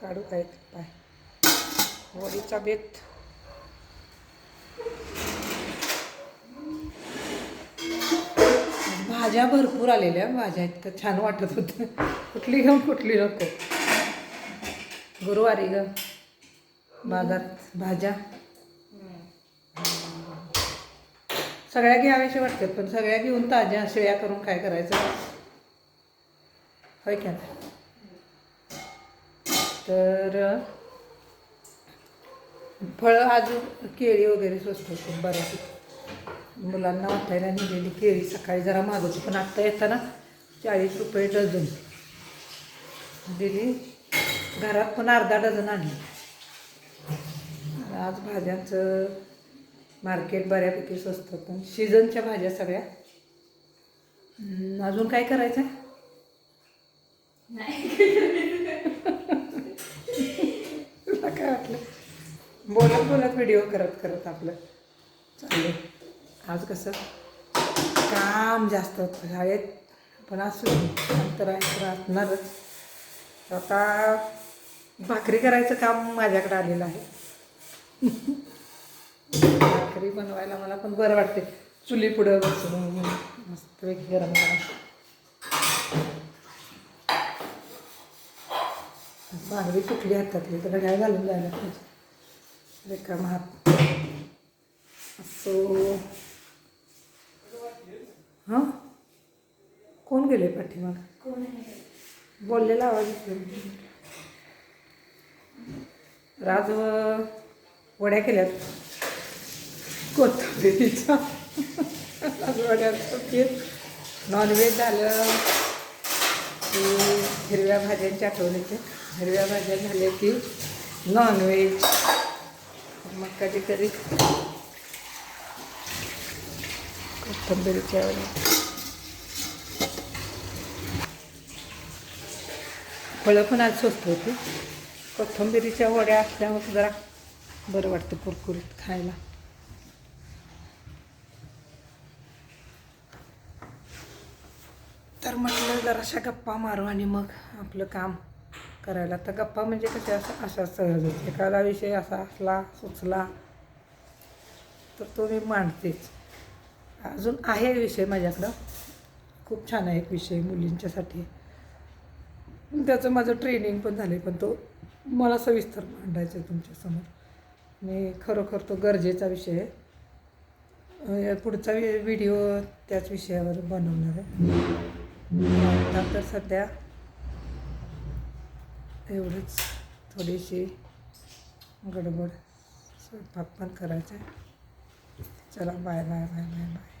काढू काय पाय. वडीचा बेत. भाज्या भरपूर आलेल्या भाज्या इतकं छान वाटत होतं कुठली घेऊन कुठली नको. गुरुवारी ग बाजारात भाज्या. सगळ्या घ्याव्याशा वाटतात पण सगळ्या घेऊन ताज्या शिळ्या करून काय करायचं? होय का नाही? तर फळं अजून केळी वगैरे स्वस्त होते बऱ्यापैकी. मुलांना वाटायला नेलेली केळी सकाळी जरा मागवली पण आत्ता येताना चाळीस रुपये डझन दिली. घरात पण अर्धा डझन आणली. आज भाज्यांचं मार्केट बऱ्यापैकी स्वस्त पण सीझनच्या भाज्या सगळ्या. अजून काय करायचं आहे बोलत बोलत व्हिडिओ करत करत आपलं. चालेल आज कसं? काम जास्त होतं. शाळेत पण असू तर असणारच आता भाकरी करायचं काम माझ्याकडे आलेलं आहे. भाकरी बनवायला मला पण बरं वाटते चुली पुढं बसून मस्तपैकी गरम गरम. भाकरी कुठली हातातली तर घड्याळ घालून जायला पाहिजे? रेखामा हात असो हां कोण गेले पाठीमाग? बोललेला आवाज येतो राज वड्या केल्यात. कोथिंबिरीच्या. आज पीठ. नॉनव्हेज झालं. की हिरव्या भाज्यांची आठवण येते. हिरव्या भाज्या झाल्या की नॉनव्हेज मग कधीतरी कोथंबीरच्या फळं पण आज स्वस्त होती. कोथिंबिरीच्या वड्या असल्यामुळे जरा बरं वाटतं कुरकुरीत खायला. तर म्हटलं जराशा गप्पा मारू आणि मग आपलं काम करायला. तर गप्पा म्हणजे कसे असं अशा सहजच. एखादा विषय असा असला सुचला तर तो मी मांडतेच. अजून आहे विषय माझ्याकडं. खूप छान आहे एक विषय मुलींच्यासाठी. त्याचं माझं ट्रेनिंग पण झालं पण तो मला सविस्तर मांडायचं आहे तुमच्यासमोर मी खरोखर तो गरजेचा विषय आहे. पुढचा व्हिडिओ त्याच विषयावर बनवणार आहे. आता तर सध्या एवढंच थोडीशी गडबड स्वयंपाक पण करायचा आहे चला bye bye bye bye bye